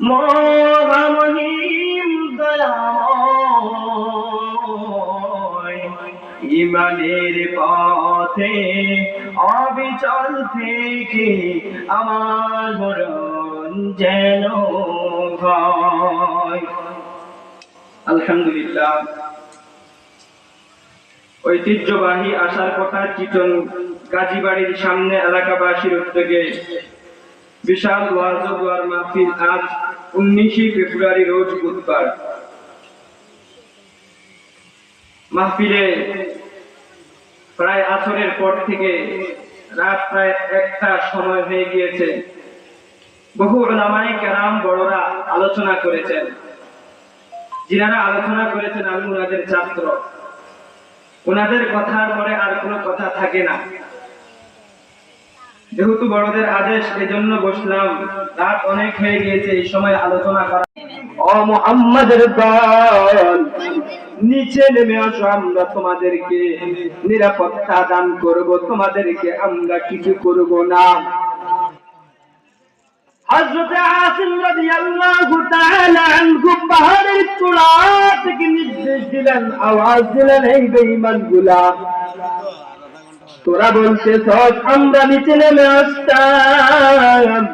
মহামহিম ইমানের পথে অবিচল থেকে আমার মরণ যেন আলহামদুলিল্লাহ, ঐতিহ্যবাহী আসার কথা চিটন গাজীবাড়ির সামনে এলাকাবাসীর উদ্যোগে বিশাল ওয়াজ মাহফিল আজ উনিশে ফেব্রুয়ারি রোজ বুধবার। মাহফিলে প্রায় আসরের পর থেকে রাত প্রায় একটা সময় হয়ে গিয়েছে। বহু ওলামায়ে কেরাম বড়রা আলোচনা করেছেন। যিনারা আলোচনা করেছেন আমি ওনাদের ছাত্র। ওনাদের কথার পরে আর কোনো কথা থাকে না। যেহেতু বড়দের আদেশ, এজন্য বসলাম। রাত অনেক হয়ে গিয়েছে, এই সময় আলোচনা করা ও মোহাম্মদের দল নিচে নেমে আসো আমরা তোমাদেরকে। নিরাপত্তা দান করব, তোমাদেরকে আমরা কিছু করব না। হযরত আসিম রাদিয়াল্লাহু তাআলা আনহু পাহাড়ের চূড়া থেকে নির্দেশ দিলেন, আওয়াজ দিলেন, এই বেঈমানগুলা তোরা বলতেছ আমরা নিচে নেমে আসতাম।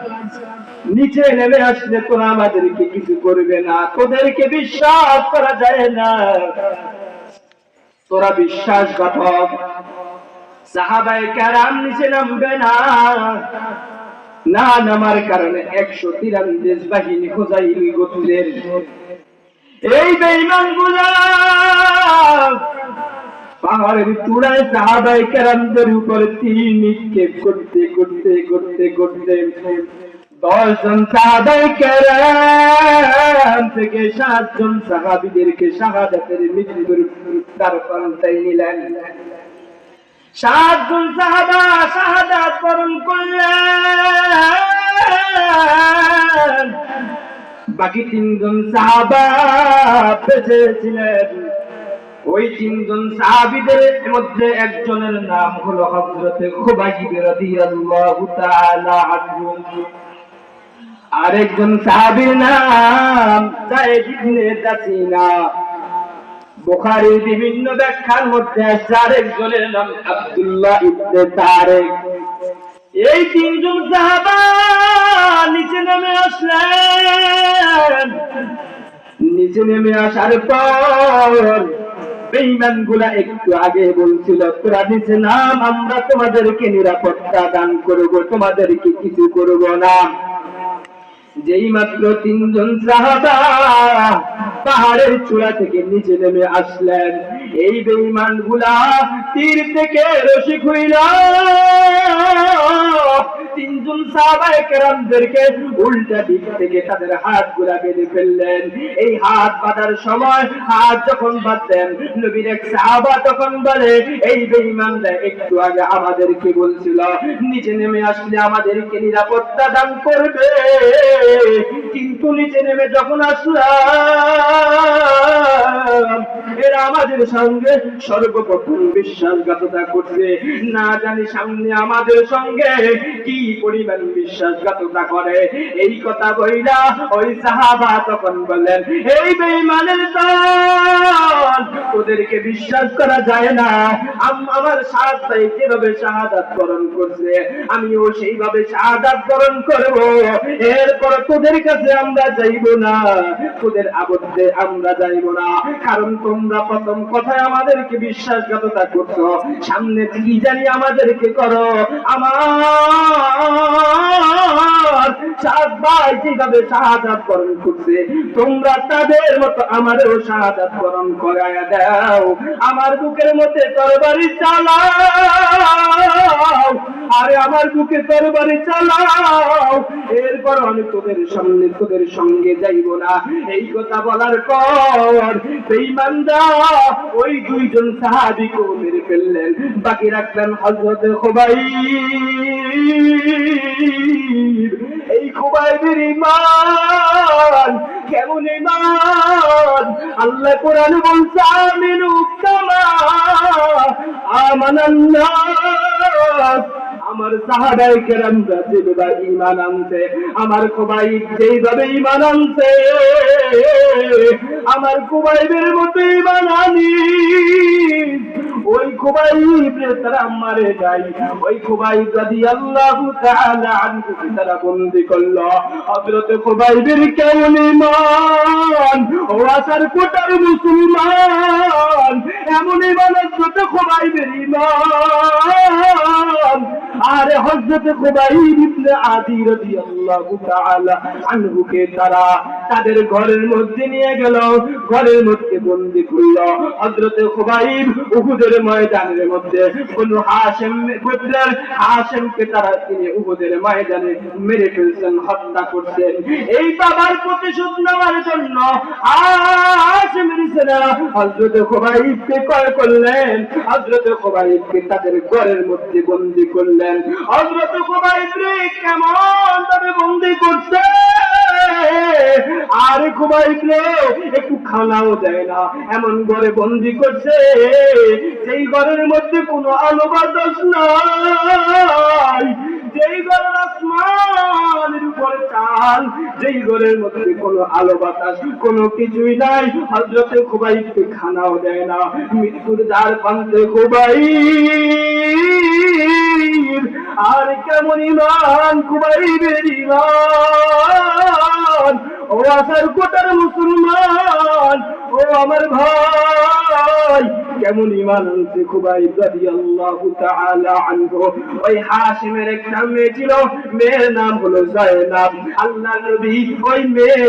নিচে নেমে আসলে তোরা আমাদেরকে কিছু করবে না, তোদেরকে বিশ্বাস করা যায় না। তোরা বিশ্বাসঘাতক সাহাবাই কারাম নিচে নামবে না। না নামার কারণে একশো তিরানব্বই বাহিনী খোঁজাইলি গোতুলের। এই বেইমানগুলা পাহাড়ের চূড়ায় সাহাবাই কেরামদের উপরে তীর নিক্ষেপ করতে করতে করতে করতে দশজন সাহাবাই কেরাম থেকে সাতজন সাহাবিদেরকে শাহাদাতের মৃত্যুর তার পান্তাই নিলেন। সাতজন সাহাবা শাহাদাত বরণ করলেন। বাকি তিনজন সাহাবা বেঁচে ছিলেন। ওই তিনজন সাহাবিদের মধ্যে একজনের নাম হলো হযরতে খুবাইব রাদিয়াল্লাহু তাআলা আনহু। আরেকজন সাহাবীর নাম যায়েদ ইবনে দাসিনা বুখারীর বিভিন্ন ব্যাখ্যার মধ্যে আরেকজনের নাম আব্দুল্লাহ ইবনে তারেক। এই তিনজন সাহাবা নিচে নেমে আসলেন। নিচে নেমে আসার পর গুলা একটু আগে বলছিল আমরা তোমাদেরকে নিরাপত্তা দান তোমাদেরকে কিছু করব না। যেই মাত্র তিনজন পাহাড়ের চূড়া থেকে নিচে নেমে আসলেন। এই বেঈমানগুলা তীর থেকে রসিক খুইল তিনজন সাহাবায়ে কেরামদেরকে উল্টা দিক থেকে তাদের হাতগুলা বেঁধে ফেললেন। এই হাত বাঁধার সময় হাত যখন বাঁধলেন, নবীর এক সাহাবা তখন বলে, এই বেঈমানরা, একটু আগে আমাদেরকে বলছিল নিচে নেমে আসলে আমাদেরকে নিরাপত্তা দান করবে। কিন্তু নিচে নেমে যখন আসলাম, এরা আমাদের সঙ্গে সর্বপ্রথম বিশ্বাসঘাততা করছে। না জানি সামনে আমাদের সঙ্গে কি পরিমাণ বিশ্বাসঘাততা করে। এই কথা বইরা ওই সাহাবা তখন বললেন, এই বেমানের দল ওদেরকে বিশ্বাস করা যায় না। আমার সাত ভাই যেভাবে শাহাদাত বরণ করছে, আমিও সেইভাবে শাহাদাত বরণ করব। এরপর তোদের কাছে আমরা যাইব না, তোদের আবদ্ধে আমরা যাইব না। কারণ তোমরা প্রথম কথায় আমাদেরকে বিশ্বাসঘাততা করছ, সামনে কি জানি আমাদেরকে করো। আমার সাত ভাই যেভাবে শাহাদাত বরণ করছে, তোমরা তাদের মতো আমারও শাহাদাত বরণ করায় দাও, আমার বুকের মধ্যে তরবারি চালাও। আরে, আমার বুকে তরবারি চালাও। এরপর আমি তোদের সামনে, তোদের সঙ্গে যাইব না। এই কথা বলার পর বেঈমানরা ওই দুইজন সাহাবীকে মেরে ফেললেন। বাকি রাখলেন হযরত খুবাইব। এই খুবাইবের ইমান কেমন ইমান আল্লাহ কোরআন বলছে, আমিনু আমার সাহাবাই কেরাম যেভাবে ইমান আনছে, আমার কোবাই যেইভাবে ইমান আনছে, আমার কোবাইবের মতো ইমান আনি ওই খুবাইব তারা মারে যায় ওই খুবাইব রাদিয়াল্লাহু তাআলা আনহু তারা বন্দি করল, হযরত খুবাইবের কেমন ঈমান ও আসার কোটার মুসলমান, এমন ঈমান হযরত খুবাইবের ঈমান আরে হযরত খুবাইব ইবনে আদি রাদিয়াল্লাহু তাআলা আনহুকে তারা তাদের ঘরের মধ্যে নিয়ে গেল। ঘরের মধ্যে বন্দি করল। হযরত খুবাইব উহুদের ময়দানের মধ্যে। কোন হাশেম গোত্রের হাশেমকে তারা তিনি উহুদের ময়দানে মেরে ফেলছেন, হত্যা করছেন। এই বাবার প্রতিশোধ নেওয়ার জন্য হাশেমের সেনা হযরত খুবাইবকে কয় করলেন। হযরত খুবাইবকে তাদের ঘরের মধ্যে বন্দি করলেন। হযরত খুবাইব রে, কেমন ভাবে বন্দি করছে? আর রে একটু খানাও দেয় না। এমন ঘরে বন্দি করছে, যেই ঘরের মধ্যে কোনো আলো বাতাস নাই। যেই ঘরের আসমানের উপরে চাল যেই ঘরের মধ্যে কোনো আলো বাতাস, কোনো কিছুই নাই। হজরতে খুবাইবকে খানাও দেয় না। মৃত্যুর দ্বার পান্তে খুবাই আর কেমন ইমান খুবাইবের ইমান ও আসার কোটার মুসলমান ও আমার ভাই। কেমন ইমান আনছে খুবাই রাদিয়াল্লাহু তাআলা আনহু। ওই হাশিমের একটা মেয়ে ছিল, মেয়ের নাম হলো জায়নাব। আল্লাহ নবী ওই মেয়ে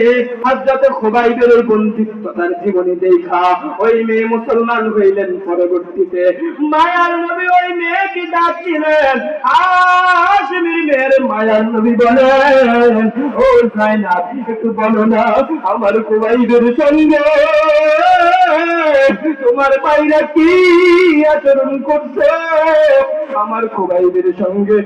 হযরত খুবাইবের ওই বন্ধুত্ব তার জীবনে দেখা। ওই মেয়ে মুসলমান হইলেন পরবর্তীতে। মায়ার নবী ওই মেয়েকে ডাকছিলেন, হাশিমের মেয়ের মায়ার নবী বলেন, ও জায়নাব, একটু বলো না, আমার খুবাইবের সঙ্গে তোমার বাইরা কি আচরণ করছে? আমার খোবাইদের সঙ্গে